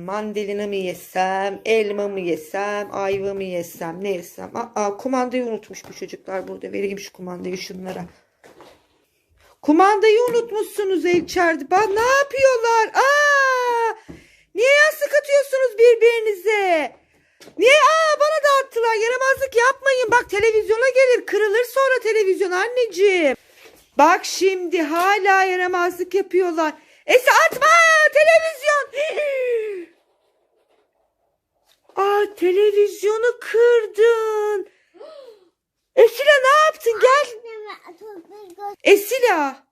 mandalina mı yesem, elma mı yesem, ayva mı yesem, ne yesem? Aa, kumandayı unutmuş bu çocuklar burada. Vereyim şu kumandayı şunlara. Kumandayı unutmuşsunuz içeride. Bak ne yapıyorlar? Aa! Niye yastık atıyorsunuz birbirinize? Niye? Aa bana da attılar. Yaramazlık yapmayın. Bak televizyona gelir. Kırılır sonra televizyon anneciğim. Bak şimdi hala yaramazlık yapıyorlar. Esi atma televizyon. Televizyonu kırdın. Esila ne yaptın? Gel. Esila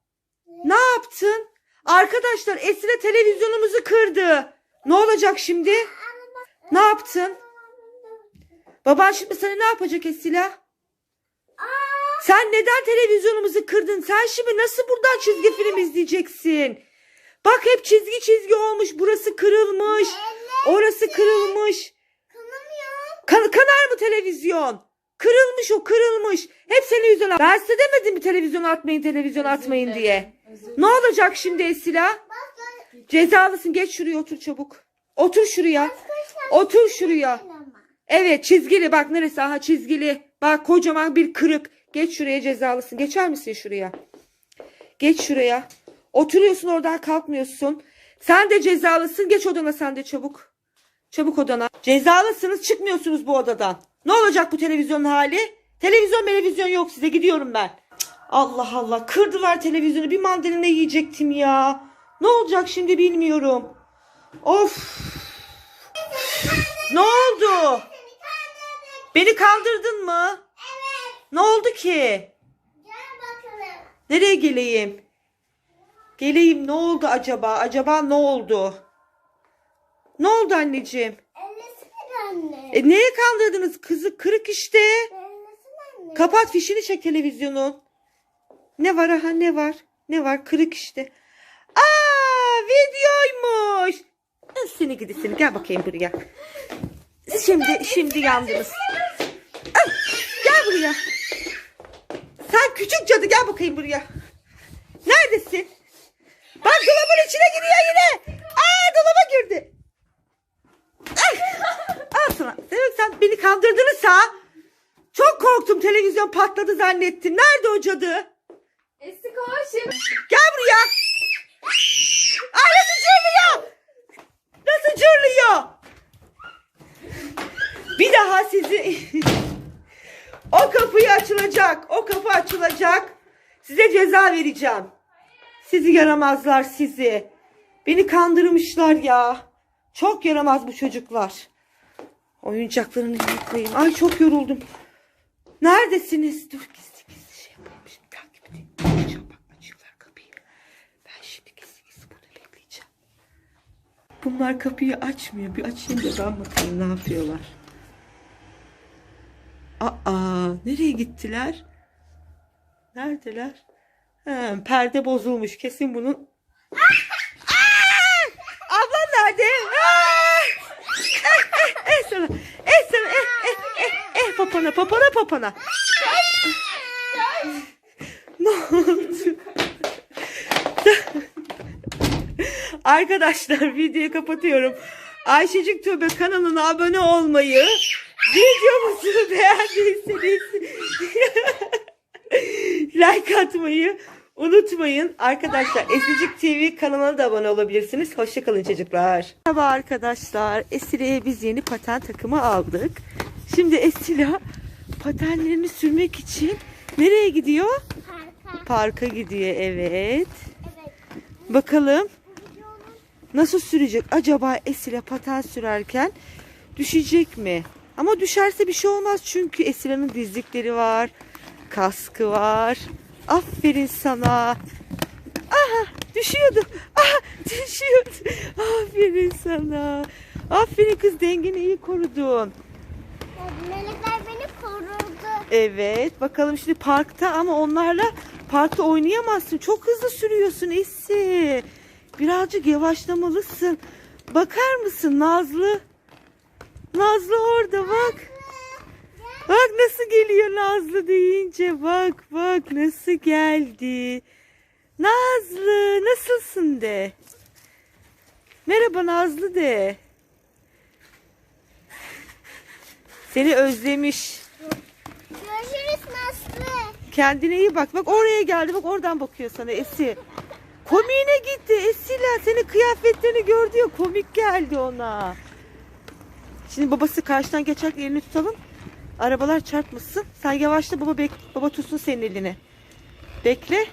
ne yaptın? Arkadaşlar Esila televizyonumuzu kırdı. Ne olacak şimdi? Ne yaptın? Baban şimdi sana ne yapacak Esila? Sen neden televizyonumuzu kırdın? Sen şimdi nasıl buradan çizgi film izleyeceksin? Bak hep çizgi çizgi olmuş. Burası kırılmış. Orası kırılmış. Kan- kanar mı televizyon? Kırılmış o kırılmış. Hep senin yüzünden. Ben size demedim mi televizyon atmayın televizyon atmayın diye. Ne olacak şimdi Esila? Cezalısın geç şuraya otur çabuk. Otur şuraya. Otur şuraya. Evet çizgili bak neresi aha çizgili. Bak kocaman bir kırık. Geç şuraya cezalısın. Geçer misin şuraya? Geç şuraya. Oturuyorsun oradan kalkmıyorsun. Sen de cezalısın. Geç odana sen de çabuk. Çabuk odana. Cezalısınız çıkmıyorsunuz bu odadan. Ne olacak bu televizyonun hali? Televizyon televizyon yok size gidiyorum ben. Cık, Allah Allah kırdılar televizyonu bir mandalina yiyecektim ya. Ne olacak şimdi bilmiyorum. Of. Ne oldu? Beni kandırdın mı? Ne oldu ki? Nereye geleyim? Geleyim ne oldu acaba? Acaba ne oldu? Ne oldu anneciğim? E neye kandırdınız? Kızı kırık işte. Kapat fişini çek televizyonun. Ne var aha ne var? Ne var? Kırık işte. Aa videoymuş. Seni gidi seni gel bakayım buraya. Şimdi şimdi yandınız. Gel buraya. Sen küçük cadı gel bakayım buraya. Neredesin? Bak dolabın içine giriyor yine. Aa dolaba girdi. Ay, Al sana. Demek sen beni kandırdınızsa çok korktum televizyon patladı zannettim. Nerede o cadı? Eski koşun. Gel buraya. Ay nasıl cırlıyor? Nasıl cırlıyor? Bir daha sizi... o kapıyı açılacak. O kapı açılacak. Size ceza vereceğim. Sizi yaramazlar sizi. Beni kandırmışlar ya. Çok yaramaz bu çocuklar. Oyuncaklarını yıkayayım. Ay çok yoruldum. Neredesiniz? Dur gizli gizli şey yapayım. Şimdi takip edeyim. Açacağım bak açıyorlar kapıyı. Ben şimdi gizli gizli burada bekleyeceğim. Bunlar kapıyı açmıyor. Bir açayım da ben bakayım ne yapıyorlar. Aa nereye gittiler? Neredeler? Ha, perde bozulmuş. Kesin bunun. Aa! Papana papana papana. ne oldu? Arkadaşlar videoyu kapatıyorum. Ayşecik Töbe kanalına abone olmayı, videomuzu beğendiyseniz like atmayı unutmayın. Arkadaşlar Esicik TV kanalına da abone olabilirsiniz. Hoşçakalın çocuklar. Merhaba arkadaşlar. Esile'ye biz yeni paten takımı aldık. Şimdi Esila patenlerini sürmek için nereye gidiyor? Parka gidiyor evet. Bakalım nasıl sürecek? Acaba Esile paten sürerken düşecek mi? Ama düşerse bir şey olmaz çünkü Esile'nin dizlikleri var. Kaskı var. Aferin sana. Aha düşüyordu. Aha düşüyordu. Aferin sana. Aferin kız dengeni iyi korudun. Melekler beni korudu. Evet bakalım şimdi parkta ama onlarla parkta oynayamazsın. Çok hızlı sürüyorsun Esi. Birazcık yavaşlamalısın. Bakar mısın Nazlı? Nazlı orada bak. Bak nasıl geliyor Nazlı deyince bak bak nasıl geldi. Nazlı nasılsın de. Merhaba Nazlı de. Seni özlemiş. Görüşürüz Naslı. Kendine iyi bak. Bak oraya geldi. Bak oradan bakıyor sana Esi. Komiğine gitti Esila. Senin kıyafetlerini gördü ya komik geldi ona. Şimdi babası karşıdan geçerken elini tutalım. Arabalar çarpmasın. Sen yavaşla baba bek baba tutsun senin elini. Bekle.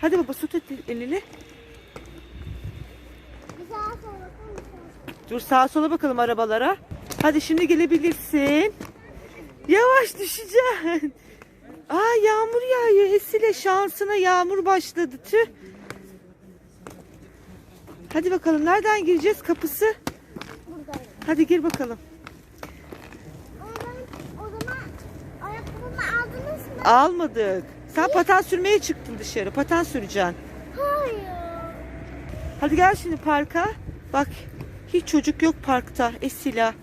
Hadi baba tut elini. Dur sağa sola bakalım arabalara. Hadi şimdi gelebilirsin. Yavaş düşeceksin. Aa yağmur yağıyor Esile şansına yağmur başladı tüh. Hadi bakalım nereden gireceğiz kapısı? Hadi gir bakalım. O zaman, o zaman ayakkabımı aldınız mı? Almadık. Sen paten sürmeye çıktın dışarı. Paten süreceksin. Hayır. Hadi gel şimdi parka. Bak hiç çocuk yok parkta Esila.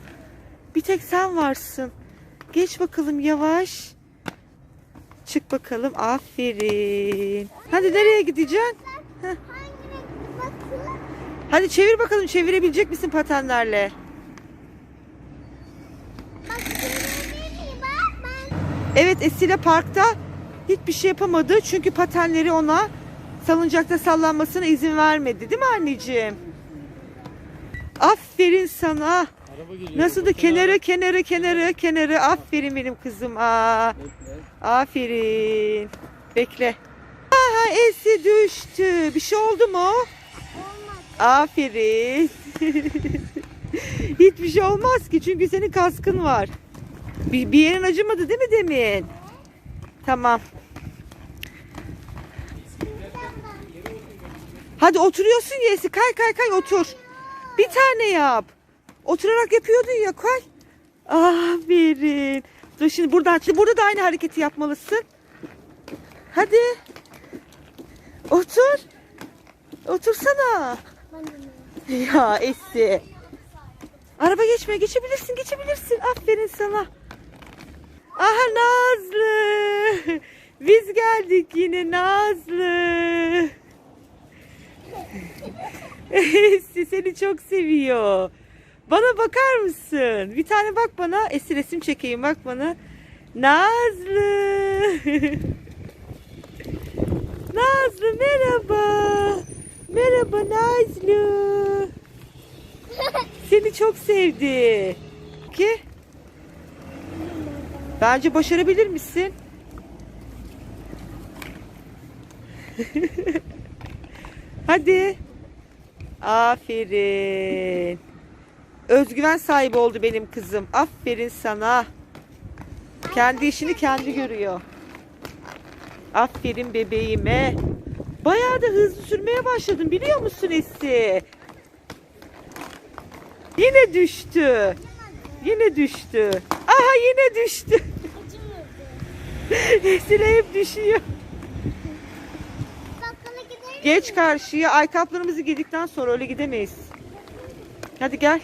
Bir tek sen varsın. Geç bakalım yavaş. Çık bakalım. Aferin. Hadi nereye gideceksin? Hadi çevir bakalım çevirebilecek misin patenlerle? Evet Esila parkta hiçbir şey yapamadı. Çünkü patenleri ona salıncakta sallanmasına izin vermedi. Değil mi anneciğim? Aferin sana. Nasıl da kenara kenara kenara kenara. Aferin benim kızım. Aa, aferin. Bekle. Aha Esi düştü. Bir şey oldu mu? Olmaz. Aferin. Hiçbir şey olmaz ki çünkü senin kaskın var. Bir, bir yerin acımadı değil mi demin? Tamam. Hadi oturuyorsun ya Esi. Kay kay kay otur. Bir tane yap. Oturarak yapıyordun ya kay. Aferin. Dur şimdi buradan şimdi burada da aynı hareketi yapmalısın. Hadi. Otur. Otursana. Ya Esi. Araba geçme geçebilirsin geçebilirsin. Aferin sana. Aha Nazlı. Biz geldik yine Nazlı. Esi seni çok seviyor. Bana bakar mısın? Bir tane bak bana. Esi resim çekeyim bak bana. Nazlı. Nazlı merhaba. Merhaba Nazlı. Seni çok sevdi. Ki? Bence başarabilir misin? Hadi. Aferin. Özgüven sahibi oldu benim kızım. Aferin sana. Kendi işini kendi görüyor. Aferin bebeğime. Bayağı da hızlı sürmeye başladın biliyor musun Esi? Yine düştü. Yine düştü. Aha yine düştü. Esile hep düşüyor. Geç karşıya. Ayakkabılarımızı giydikten sonra öyle gidemeyiz. Hadi gel.